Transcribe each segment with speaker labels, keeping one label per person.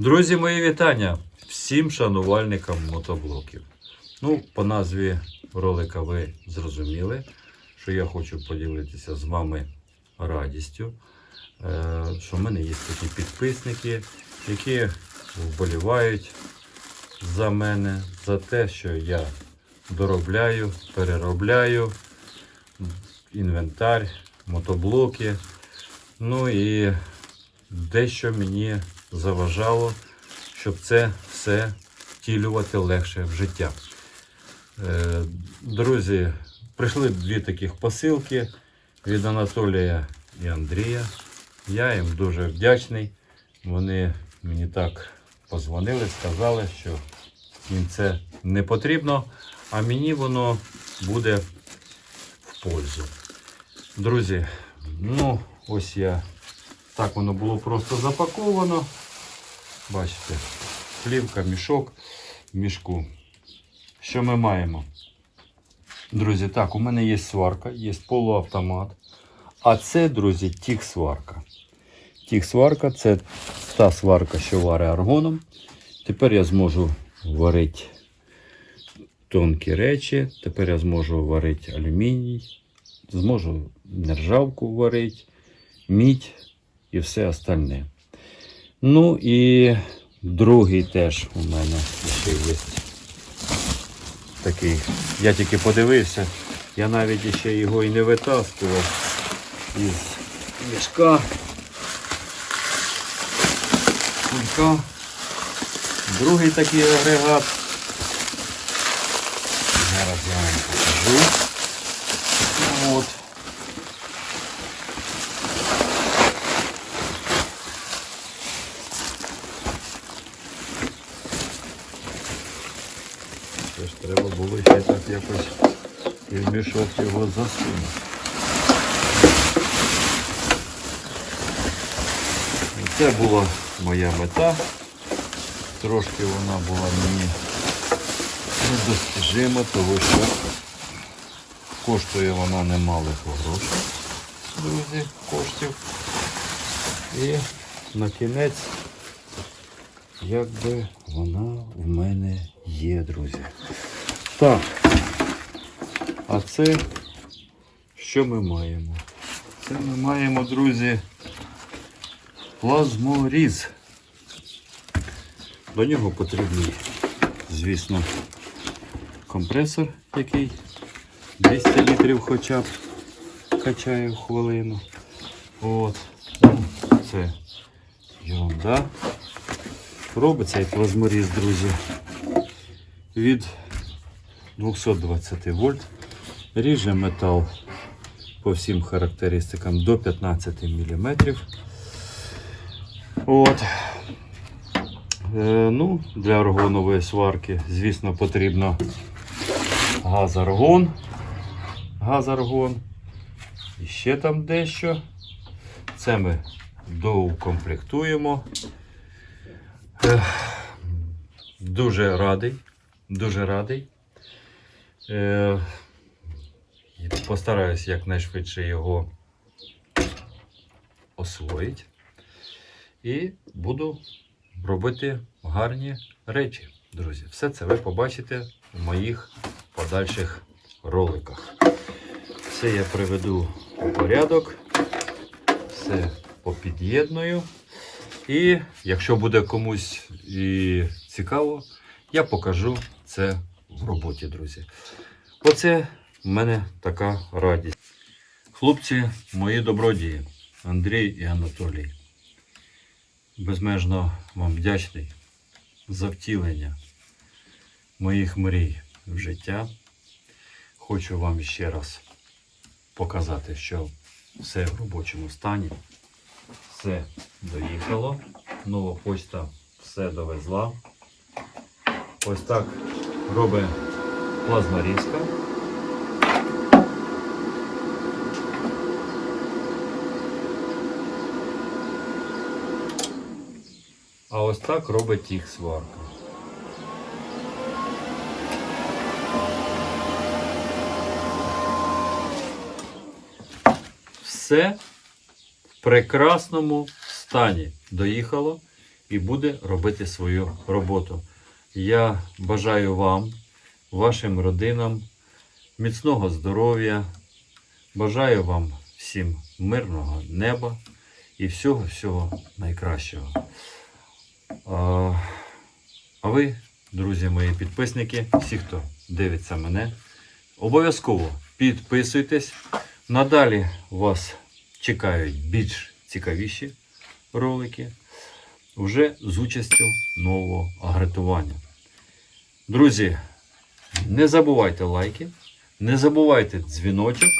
Speaker 1: Друзі, мої вітання всім шанувальникам мотоблоків. Ну, по назві ролика ви зрозуміли, що я хочу поділитися з вами радістю, е, що в мене є такі підписники, які вболівають за мене, за те, що я доробляю, переробляю інвентар, мотоблоки. Ну і дещо мені заважало, щоб це все втілювати легше в життя. Е, Друзі, прийшли дві таких посилки від Анатолія і Андрія. Я їм дуже вдячний. Вони мені так позвонили, сказали, що їм це не потрібно, а мені воно буде в пользу. Друзі, ну ось я так воно було просто запаковано. Бачите, плівка, мішок мішку. Що ми маємо? Друзі, так, у мене є сварка, є полуавтомат. А це, друзі, тік-сварка. Тік-сварка це та сварка, що варить аргоном. Тепер я зможу варити тонкі речі. Тепер я зможу варити алюміній, зможу нержавку варити, мідь і все остальне. Ну і другий теж у мене ще є такий. Я тільки подивився, я навіть ще його і не витаскував із мішка. Кулька. Другий такий агрегат. Зараз я вам покажу. От. Це ж треба було ще так якось і в мішок його засунути. Це була моя мета. Трошки вона була мені недостижима, тому що коштує вона немалих грошей, друзі, коштів. І на кінець, якби вона в мене є, друзі. Так. А це що ми маємо? Це ми маємо, друзі, плазморіз. До нього потрібний, звісно, компресор, який 200 літрів хоча б качає в хвилину. От. Ну, Це ерунда. Робить цей плазморіз, друзі, від 220 вольт. Ріже метал по всім характеристикам до 15 мм. От. Е, ну, для аргонової сварки, звісно, потрібно газ-аргон. Газ-аргон. І ще там дещо. Це ми доукомплектуємо. Ех, Дуже радий, дуже радий. Е, Постараюсь якнайшвидше його освоїти. І буду робити гарні речі, друзі. Все це ви побачите в моїх подальших роликах. Все я приведу у порядок, все попід'єдную. І якщо буде комусь і цікаво, я покажу це в роботі, друзі. Оце в мене така радість. Хлопці, мої добродії, Андрій і Анатолій. Безмежно вам вдячний за втілення моїх мрій в життя. Хочу вам ще раз показати, що все в робочому стані, все доїхало. Нова почта все довезла. Ось так робить плазморізка. А ось так робить їх сварка. Все в прекрасному стані доїхало. і буде робити свою роботу. Я бажаю вам, вашим родинам міцного здоров'я. Бажаю вам всім мирного неба і всього-всього найкращого. А, ви, друзі мої підписники, всі, хто дивиться мене, обов'язково підписуйтесь. Надалі вас чекають більш цікавіші ролики вже з участю нового агретування. Друзі, не забувайте лайки, не забувайте дзвіночок,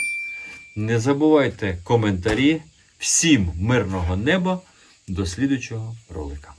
Speaker 1: не забувайте коментарі. Всім мирного неба. До слідучого ролика.